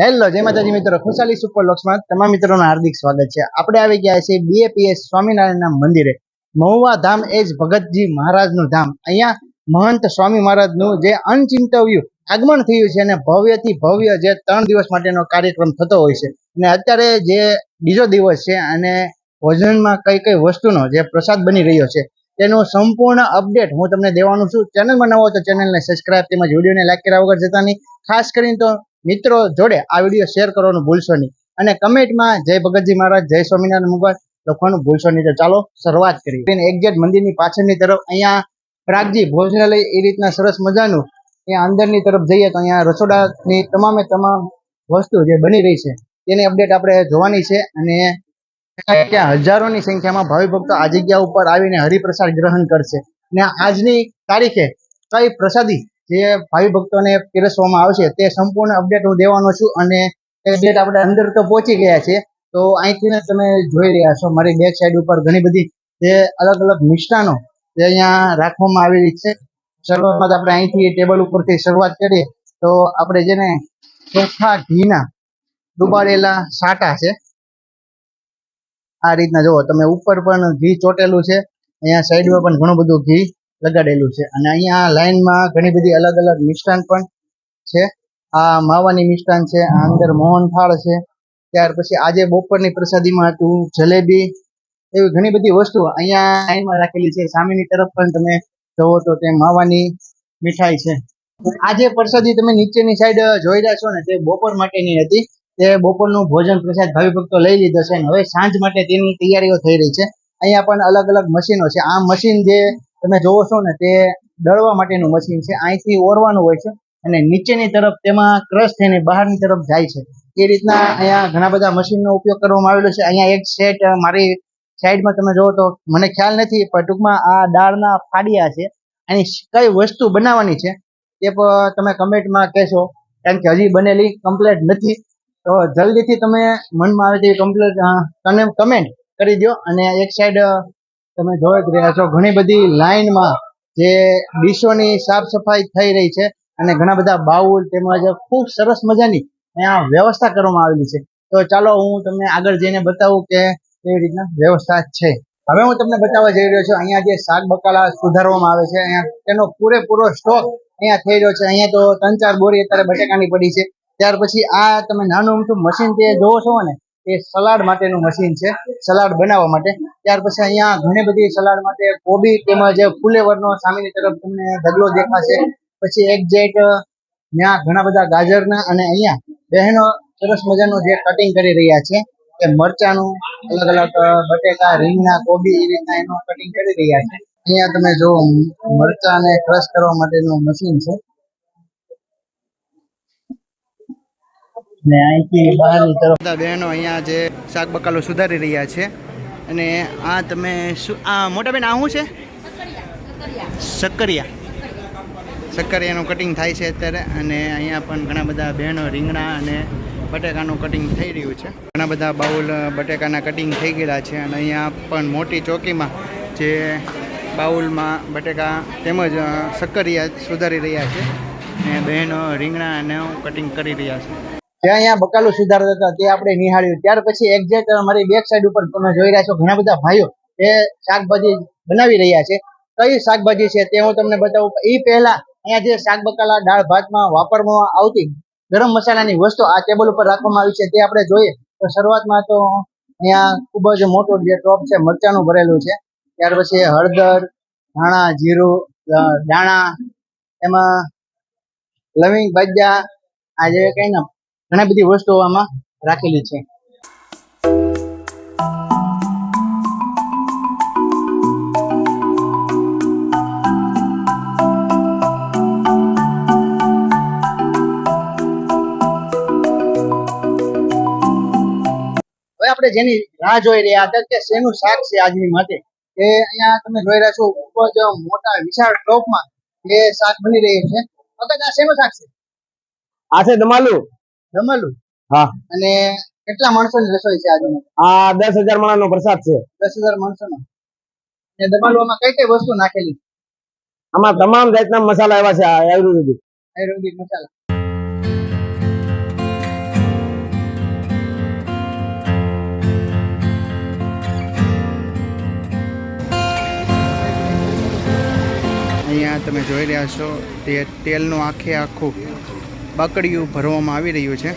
Hello જય માતાજી મિત્રો. ખુશાલી સુપર લોક્સમાં તમામ મિત્રોનું હાર્દિક સ્વાગત છે. આપણે આવી ગયા છીએ બીએપીએસ સ્વામિનારાયણના મંદિરે. મહુવા ધામ એ જ ભગતજી મહારાજનું ધામ. અહીંયા મહંત સ્વામી મહારાજનું જે અનચિંતવ્યું આગમન થયું છે અને ભવ્યથી ભવ્ય જે ત્રણ દિવસ માટેનો કાર્યક્રમ થતો હોય છે. અને અત્યારે જે બીજો દિવસ છે અને ભોજનમાં કઈ કઈ વસ્તુનો જે પ્રસાદ બની રહ્યો છે, તેનું સંપૂર્ણ અપડેટ હું તમને દેવાનું છું. ચેનલમાં નવો તો ચેનલને સબસ્ક્રાઇબ તેમજ વિડીયોને લાઈક કર્યા વગર જતા નહીં. ખાસ કરીને તો મિત્રો જોડે આ વીડિયો શેર કરવાનું ભૂલશો નહીં. અને કમેન્ટમાં જય ભગતજી મહારાજ, જય સ્વામિનારાયણ મુગલ લખવાનું ભૂલશો નહીં. તો ચાલો શરૂઆત કરીએ. એક્ઝેક્ટ મંદિરની પાછળની તરફ અહીંયા પ્રાગજી ભોજનાલય એ રીતના સરસ મજાનું અહીંયા અંદરની તરફ જઈએ તો અહીંયા રસોડાની તમામે તમામ વસ્તુ જે બની રહી છે તેની અપડેટ આપણે જોવાની છે. અને ત્યાં હજારોની સંખ્યામાં ભાવિ ભક્તો આ જગ્યા ઉપર આવીને હરિપ્રસાદ ગ્રહણ કરશે. અને આજની તારીખે કઈ પ્રસાદી જે ભાવિ ભક્તોને પીરસવામાં આવશે તે સંપૂર્ણ અપડેટ હું દેવાનો છું અને એ અપડેટ આપણે અંદર તો પહોંચી ગયા છે તો અહીંથી તમે જોઈ રહ્યા છો મારી બેક સાઈડ ઉપર ઘણી બધી જે અલગ અલગ મિષ્ટાનો જે અહીંયા રાખવામાં આવેલી છે. શરૂઆતમાં આપણે અહીંથી ટેબલ ઉપરથી શરૂઆત કરીએ. તો આપણે જેને ચોખ્ખા ઘીના ડુબાડેલા સાટા છે, આ રીતના જુઓ તમે ઉપર પણ ઘી ચોટેલું છે. અહીંયા સાઈડમાં પણ ઘણું બધું ઘી લગાડેલું છે. અને અહીંયા લાઈનમાં ઘણી બધી અલગ અલગ મિષ્ટાન પણ છે. આ માવાની મિષ્ટાન છે, આ અંદર મોહનથાળ છે. ત્યાર પછી આજે બપોરની પ્રસાદીમાં હતું જલેબી એવી ઘણી બધી વસ્તુ અહીંયા લાઈનમાં રાખેલી છે. સામેની તરફ પણ તમે જોવો તો તે માવાની મીઠાઈ છે. આજે પ્રસાદી તમે નીચેની સાઈડ જોઈ રહ્યા છો ને, તે બપોર માટેની હતી. તે બપોરનું ભોજન પ્રસાદ ભાવિ ભક્તો લઈ લીધો છે. અને હવે સાંજ માટે તેની તૈયારીઓ થઈ રહી છે. અહીંયા પણ અલગ અલગ મશીનો છે. આ મશીન જે તમે જોવો છો ને, તે દળવા માટેનું મશીન છે. અહીંથી ઓરવાનું હોય છે અને નીચેની તરફ તેમાં ક્રશ થઈને બહારની તરફ જાય છે. એ રીતના અહીંયા ઘણા બધા મશીનનો ઉપયોગ કરવામાં આવેલો છે. અહીંયા એક સેટ મારી સાઈડમાં તમે જોવો તો મને ખ્યાલ નથી, પણ ટૂંકમાં આ દાળના ફાડિયા છે. એની કઈ વસ્તુ બનાવવાની છે તે તમે કમેન્ટમાં કહેશો. કારણ કે હજી બનેલી કમ્પ્લેટ નથી. તો જલ્દીથી તમે મનમાં આવે તેવી કમ્પ્લેટ કમેન્ટ કરી દો અને એક સાઈડ તમે જોઈ જ રહ્યા છો, ઘણી બધી લાઈનમાં જે ડીશોની સાફ સફાઈ થઈ રહી છે અને ઘણા બધા બાઉલ તેમજ ખૂબ સરસ મજાની અહીંયા વ્યવસ્થા કરવામાં આવેલી છે. તો ચાલો હું તમને આગળ જઈને બતાવું કે કેવી રીતના વ્યવસ્થા છે. હવે હું તમને બતાવવા જઈ રહ્યો છું, અહીંયા જે શાક બકાલા સુધારવામાં આવે છે, અહીંયા તેનો પૂરેપૂરો સ્ટોક અહીંયા થઈ રહ્યો છે. અહીંયા તો ત્રણ ચાર બોરી અત્યારે બટેકાની પડી છે. ત્યાર પછી આ તમે નાનું અમથું મશીન તે જોવો છો ને એ સલાડ માટેનું મશીન છે, સલાડ બનાવવા માટે. ત્યાર પછી અહીંયા ઘણી બધી સલાડ માટે કોબી તેમજ ફુલેવરનો સામેની તરફ તમને ઢગલો દેખાશે. પછી એક જેટ ત્યાં ઘણા બધા ગાજરના અને અહીંયા બહેનો સરસ મજાનું જે કટિંગ કરી રહ્યા છે, એ મરચાનું અલગ અલગ બટેકા રીંગણા કોબી એ રીતના એનું કટિંગ કરી રહ્યા છે. અહીંયા તમે જો મરચાને ક્રશ કરવા માટેનું મશીન છે. ને અહીંથી બહારની તરફ બધા બહેનો અહીંયા જે શાક બકાલો સુધારી રહ્યા છે. અને આ તમે શું આ મોટા બેન, આ શું છે? સક્કરિયા. સક્કરિયાનું કટિંગ થાય છે અત્યારે. અને અહીંયા પણ ઘણા બધા બહેનો રીંગણા અને બટેકાનું કટિંગ થઈ રહ્યું છે. ઘણા બધા બાઉલ બટેકાના કટિંગ થઈ ગયેલા છે. અને અહીંયા પણ મોટી ચોકીમાં જે બાઉલમાં બટેકા તેમજ સક્કરિયા સુધારી રહ્યા છે. અને બહેનો રીંગણા અને કટિંગ કરી રહ્યા છે. જે અહીંયા બકાલું સુધારતા હતા, તે આપણે નિહાળ્યું. ત્યાર પછી એક્ઝેક્ટ મારી બેક સાઈડ ઉપર તમે જોઈ રહ્યા છો, ઘણા બધા ભાઈઓ એ શાકભાજી બનાવી રહ્યા છે. કઈ શાકભાજી છે તે હું તમને બતાવું. એ પહેલા અહીંયા જે શાક બકાલા દાળ ભાતમાં વાપરવામાં આવતી ગરમ મસાલાની વસ્તુ આ ટેબલ ઉપર રાખવામાં આવી છે, તે આપણે જોઈએ. તો શરૂઆતમાં તો અહીંયા ખૂબ જ મોટો જે ટોપ છે, મરચાનું ભરેલું છે. ત્યાર પછી હળદર, ધાણા, જીરું દાણા એમાં લવિંગ ભજીયા આ જે કઈ ઘણી બધી વસ્તુઓ આમાં રાખેલી છે. આપણે જેની રાહ જોઈ રહ્યા હતા કે શેનું શાક છે આજની માટે, એ અહીંયા તમે જોઈ રહ્યા છો, ખૂબ મોટા વિશાળ ટોપમાં જે શાક બની રહ્યું છે. વખત આ શેનું શાક છે? આ છે દમાલુ. જમાલું હા. અને કેટલા માણસો ની રસોઈ છે આજે આ દસ હજાર માણસ નો પ્રસાદ છે. દસ હજાર માણસો નો અને દમાલુમાં કઈ કઈ વસ્તુ નાખેલી? આમાં તમામ જાતના મસાલા એવા છે આયુર્વેદિક. આયુર્વેદિક મસાલા. અહીંયા તમે જોઈ રહ્યા છો તે તેલનું આખે આખું બકડિયું ભરવામાં આવી રહ્યું છે.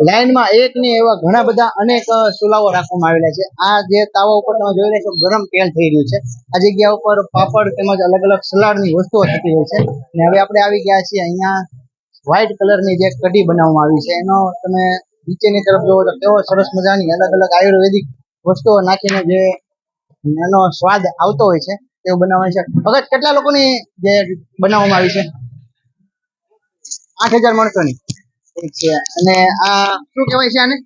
લાઇનમાં એક ને એવા ઘણા બધા અનેક ચૂલાઓ રાખવામાં આવેલા છે. આ જે તાવા ઉપર તમે જોઈ રહ્યા છો, ગરમ તેલ થઈ રહ્યું છે. આ જગ્યા ઉપર પાપડ તેમજ અલગ અલગ સલાડની વસ્તુઓ થતી હોય છે. અને હવે આપણે આવી ગયા છીએ અહીંયા વ્હાઇટ કલરની જે કઢી બનાવવામાં આવી છે. એનો તમે નીચેની તરફ જોવો તો કેવો સરસ મજાની અલગ અલગ આયુર્વેદિક વસ્તુઓ નાખીને જે એનો સ્વાદ આવતો હોય છે. તેવું બનાવવાનું છે. ભગત, કેટલા લોકોની જે બનાવવામાં આવી છે? આઠ હજાર માણસોની. અને આ શું કહેવાય છે આને?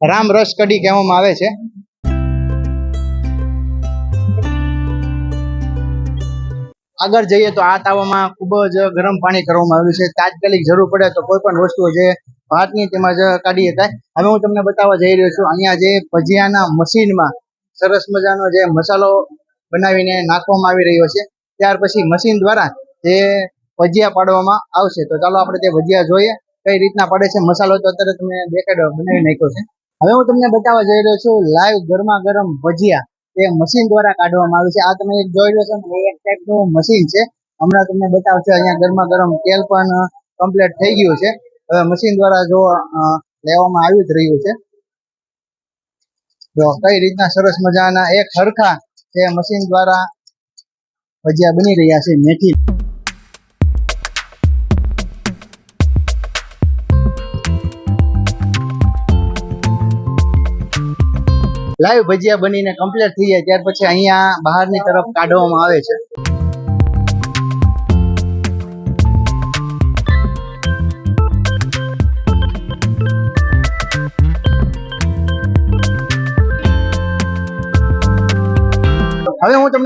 રામ રસ કઢી કહેવામાં આવે છે. આગળ જઈએ તો આ તાવામાં ખૂબ જ ગરમ પાણી કરવામાં આવ્યું છે. તાત્કાલિક જરૂર પડે તો કોઈ પણ વસ્તુ જે ભાતની તેમજ કાઢી શકાય હવે હું તમને બતાવવા જઈ રહ્યો છું, અહીંયા જે ભજીયાના મશીનમાં સરસ મજાનો જે મસાલો બનાવીને નાખવામાં આવી રહ્યો છે, ત્યાર પછી મશીન દ્વારા જે ભજીયા પાડવામાં આવશે. તો ચાલો આપણે તે ભજીયા જોઈએ, કઈ રીતના પડે છે મસાલો તો અત્યારે તમે દેખાડો, બનાવી નાખ્યો છે. હવે હું તમને બતાવવા જઈ રહ્યો છું, લાઈવ ગરમા ગરમ ભજીયા તે મશીન દ્વારા કાઢવામાં આવે છે. આ તમે એક જોઈ રહ્યો છો, ને એક ટાઈપનું મશીન છે. હમણાં તમને બતાવશે, અહીંયા ગરમા ગરમ તેલ પણ કમ્પ્લીટ થઈ ગયું છે. હવે મશીન દ્વારા જો લેવામાં આવી જ રહ્યું છે. જો કઈ રીતના સરસ મજાના એક હરખા જે મશીન દ્વારા ભજીયા બની રહ્યા છે, મેથી. લાઈવ ભજીયા બનીને કમ્પ્લીટ થઈ જાય, ત્યાર પછી અહીંયા બહારની તરફ કાઢવામાં આવે છે.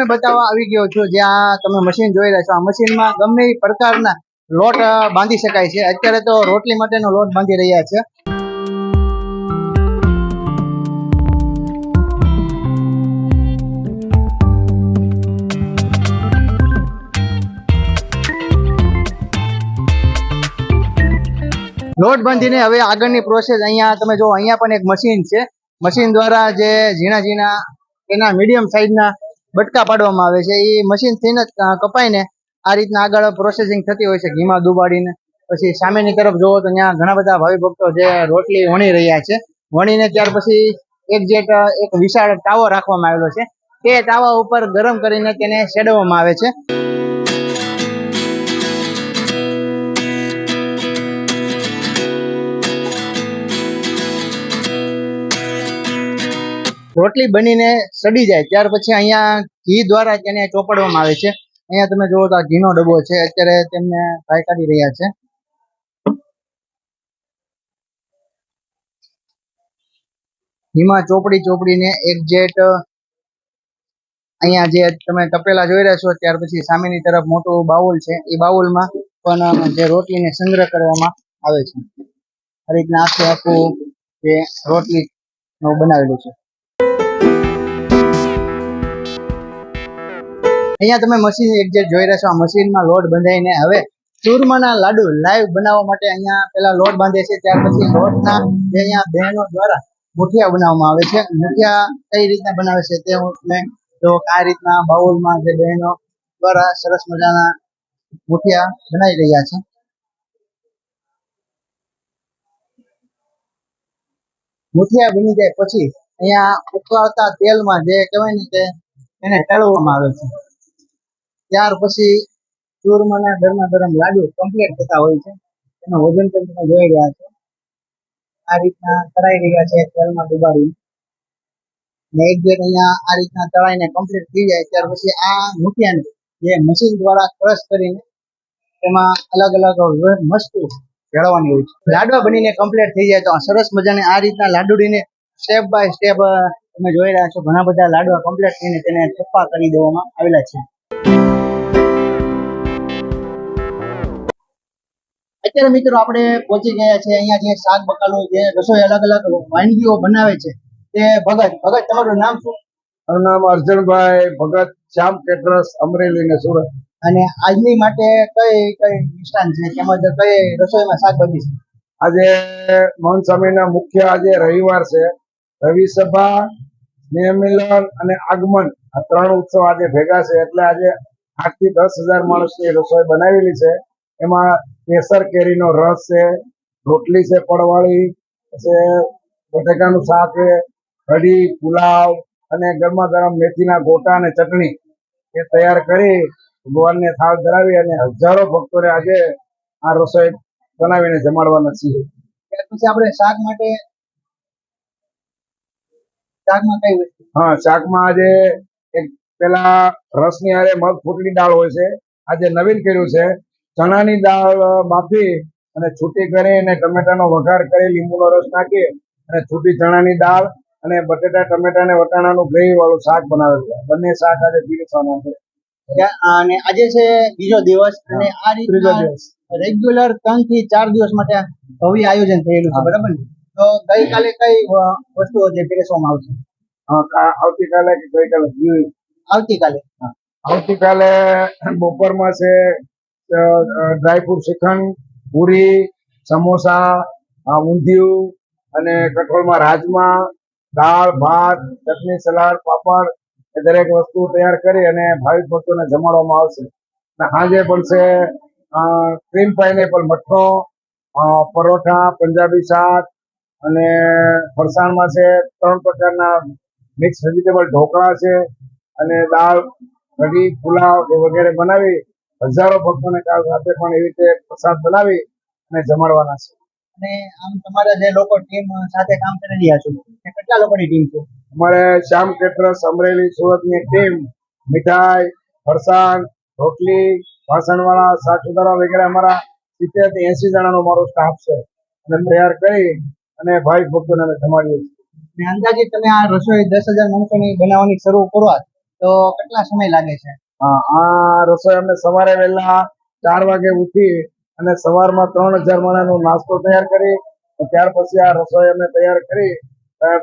તમને બતાવવા આવી ગયો છું જ્યાં તમે મશીન જોઈ રહ્યા છો. આ મશીનમાં ગમે એ પ્રકારના લોટ બાંધી શકાય છે. અત્યારે તો રોટલી માટેનો લોટ બાંધી રહ્યા છે. લોટ બાંધીને હવે આગળની પ્રોસેસ અહીંયા તમે જો અહીંયા પણ એક મશીન છે. મશીન દ્વારા જે ઝીણા ઝીણા એના મીડિયમ સાઈઝના બટકા પાડવામાં આવે છે. એ મશીનથી જ કપાઈને આ રીતના આગળ પ્રોસેસિંગ થતી હોય છે. ઘીમાં ડુબાડીને પછી સામેની તરફ જોવો તો ત્યાં ઘણા બધા ભાવિ ભક્તો જે રોટલી વણી રહ્યા છે. વણીને ત્યાર પછી એક જેટ એક વિશાળ ટાવો રાખવામાં આવેલો છે. તે તાવા ઉપર ગરમ કરીને તેને શેડવામાં આવે છે. રોટલી બનીને સડી જાય. ત્યાર પછી અહીંયા ઘી દ્વારા તેને ચોપડવામાં આવે છે. અહીંયા તમે જુઓ તો આ ઘીનો ડબ્બો છે. અત્યારે તેમને ફ્રાય કાઢી રહ્યા છે. ઘીમાં ચોપડી ચોપડીને એક્ઝેટ અહીંયા જે તમે તપેલા જોઈ રહ્યા છો, ત્યાર પછી સામેની તરફ મોટું બાઉલ છે. એ બાઉલમાં પણ જે રોટલીને સંગ્રહ કરવામાં આવે છે. આ રીતના આખું આખું જે રોટલી નું બનાવેલું છે. અહીંયા તમે મશીન એક જોઈ રહ્યા છો, આ મશીનમાં લોટ બંધાઈને હવે ચૂરમાના લાડુ લાઈવ બનાવવા માટે અહીંયા પેલા લોટ બાંધે છે, ત્યાર પછી લોટના અહીંયા બહેનો દ્વારા મુઠિયા બનાવવામાં આવે છે. મુઠિયા કઈ રીતના બનાવે છે તે હું તમને તો આ રીતના બાઉલમાં જે બહેનો દ્વારા સરસ મજાના મુઠિયા બનાવી રહ્યા છે. મુઠિયા બની જાય પછી અહીંયા ઉકળતા તેલમાં જે કહેવાય ને કે એને તળવામાં આવે છે. ત્યાર પછી ચૂરમાના ગરમા ગરમ લાડુ કમ્પ્લીટ થતા હોય છે. એનું વજન પણ તમે જોઈ રહ્યા છો. આ રીતના તળાઈ રહ્યા છે તેલમાં ડુબાડી ને એક જેટ અહીંયા આ રીતના તળાઈને કમ્પ્લીટ થઈ જાય ત્યાર પછી આ મૂક્યાને જે મશીન દ્વારા ક્રશ કરીને એમાં અલગ અલગ વસ્તુ ભેળવવાની હોય છે. લાડવા બનીને કમ્પ્લીટ થઈ જાય તો સરસ મજાની આ રીતના લાડુડીને સ્ટેપ બાય સ્ટેપ તમે જોઈ રહ્યા છો ઘણા બધા લાડવા કમ્પ્લીટ થઈને તેને થપ્પા કરી દેવામાં આવેલા છે. અત્યારે મિત્રો આપણે પહોંચી ગયા છે અહીંયા જે શાક બકાલો જે રસોઈ અલગ અલગ વાનગીઓ બનાવે છે તે ભગત. ભગત તમારું નામ શું? મારું નામ અર્જુનભાઈ ભગત શ્યામ કેટરસ અમરેલી ને સુરત. અને આજની માટે કઈ કઈ નિષ્ઠાન છે? તેમજ કઈ રસોઈમાં શાકભાજી છે? આજે મહન સ્વામીના મુખ્ય આજે રવિવાર છે. રવિ સભા સ્નેહમિલન અને આગમન. આ ત્રણ ઉત્સવ આજે ભેગા છે. એટલે આજે આઠથી દસ હજાર માણસની રસોઈ બનાવેલી છે. એમાં કેસર કેરીનો રસ છે રોટલી છે પડવાળી છે બટેકાનું શાક છે કઢી પુલાવ અને ગરમા ગરમ મેથીના ગોટા અને ચટણી એ તૈયાર કરી ભગવાનને થાળ ધરાવી અને હજારો ભક્તોને આજે આ રસોઈ બનાવીને જમાડવાના છીએ. પછી આપણે શાક માટે શાકમાં કઈ વસ્તુ? હા શાકમાં આજે એક પેલા રસની હારે મગ ફૂટની દાળ હોય છે. આજે નવીન કર્યું છે. ચણાની દાળ બાફી અને છૂટી કરી અને ટમેટાનો વઘાર કરી લીંબુનો રસ નાખી અને છૂટી ચણાની દાળ અને બટેટા ટમેટા અને વટાણાનું ગ્રેવી વાળું શાક બનાવેલું છે. બંને શાક આજે પીરસવાના છે. અને આજે છે બીજો દિવસ અને આ રીતે રેગ્યુલર ત્રણથી ચાર દિવસ માટે ભવ્ય આયોજન થયેલું છે બરાબર ને? તો ગઈકાલે કઈ વસ્તુઓ જે પીરસવામાં આવશે? આવતીકાલે કે ગઈકાલે. આવતીકાલે. આવતીકાલે બપોરમાં છે ડ્રાયફ્રૂટ શ્રીખંડ, પૂરી, સમોસા ઊંધિયું અને કઠોળમાં રાજમા, દાળ, ભાત, ચટણી, સલાડ, પાપડ એ દરેક વસ્તુ તૈયાર કરી અને ભાવિક ભક્તોને જમાડવામાં આવશે. અને સાંજે છે ક્રીમ પાઇનેપલ મઠો પરોઠા, પંજાબી શાક અને ફરસાણમાં છે ત્રણ પ્રકારના મિક્સ વેજીટેબલ ઢોકળા છે અને દાળ, કઢી, પુલાવ વગેરે બનાવી હજારો ભક્તોને કાલ રાતે પણ એવી રીતે પ્રસાદ બનાવી અને જમાડવાના છે. અને આમ તમારા જે લોકો ટીમ સાથે કામ કરી રહ્યા છો કેટલા લોકોની ટીમ છે? અમારે શ્યામ કેટરસ અમરેલી સુરતની ટીમ મીઠાઈ ફરસાણ રોટલી વાસણવાળા સાચુદારા વગેરે અમારા સિત્તેરથી એસી જણાનો મારો સ્ટાફ છે. અને તૈયાર કરી અને ભાઈ ભક્તોને અમે જમાડીએ છીએ. અને અંદાજિત તમે આ રસોઈ દસ હજાર માણસોની બનાવવાની શરૂ કરો તો કેટલા સમય લાગે છે? આ રસોઈ અમે સવારે વહેલા ચાર વાગે ઉઠી અને સવારમાં ત્રણ હજાર માણાનો નાસ્તો તૈયાર કરી ત્યાર પછી આ રસોઈ અમે તૈયાર કરી.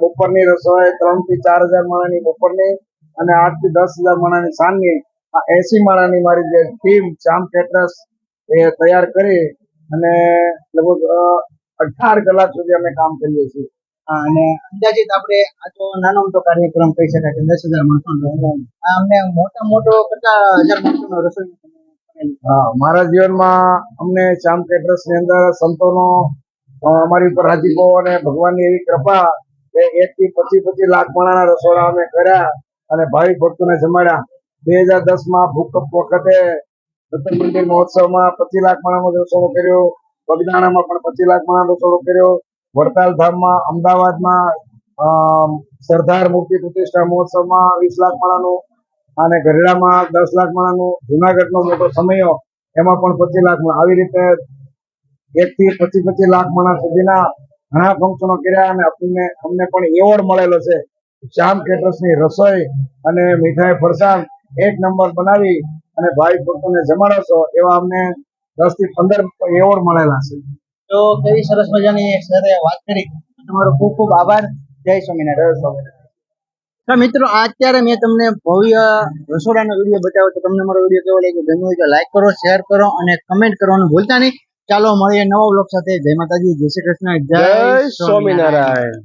બપોરની રસોઈ ત્રણથી ચાર હજાર માણાની બપોરની અને આઠથી દસ હજાર માણાની સાંજની આ એસી માણાની મારી જે ટીમ શ્યામ કેટરસ એ તૈયાર કરી અને લગભગ અઢાર કલાક સુધી અમે કામ કરીએ છીએ. અને અંદાજિત આપણે આ તો નાનો મોટો કાર્યક્રમ કહી શકાય કે દસ હજાર માણસો અમને મોટા મોટો કરતા હજાર માણસોનો રસોઈ મારા જીવનમાં અમને શ્યામ કેટરસની અંદર સંતોનો અમારી ઉપર રાજીપો અને ભગવાનની એવી કૃપા કે એક થી પચીસ પચીસ લાખ માણાના રસોડા અમે કર્યા અને ભાવિક ભક્તોને જમાડ્યા. બે હજાર દસમાં ભૂકંપ વખતે દત્તન મંદિર મહોત્સવમાં પચીસ લાખ માણાનો રસોડો કર્યો. બગદાણામાં પણ પચીસ લાખ માણાનો રસોડો કર્યો. વડતાલ ધામમાં અમદાવાદમાં સરદાર મૂર્તિ પ્રતિષ્ઠા મહોત્સવમાં વીસ લાખ માળાનું અને ગઢડામાં દસ લાખ માળાનું, જુનાગઢનો મોટો સમયો એમાં પણ પચીસ લાખ આવી રીતે એક થી પચીસ પચીસ લાખ માણસ સુધીના ઘણા ફંક્શનો કર્યા અને અમને અમને પણ એવોર્ડ મળેલો છે. શ્યામ કેટર્સની રસોઈ અને મીઠાઈ ફરસાણ એક નંબર બનાવી અને ભાવિક ભક્તોને જમાડો છો એવા અમને દસથી પંદર એવોર્ડ મળેલા છે. તો કેવી સરસ મજાની સરે વાત કરી. તમારો ખૂબ ખૂબ આભાર. જય સ્વામિનારાયણ. સ્વામિનારાયણ. મિત્રો અત્યારે મેં તમને ભવ્ય રસોડાનો વીડિયો બતાવ્યો તો તમને મારો વીડિયો કેવો લાગ્યો? ગમ્યો હોય તો લાઈક કરો શેર કરો અને કમેન્ટ કરવાનું ભૂલતા નહીં. ચાલો મળીએ નવા બ્લોગ સાથે. જય માતાજી. જય શ્રી કૃષ્ણ. જય સ્વામિનારાયણ.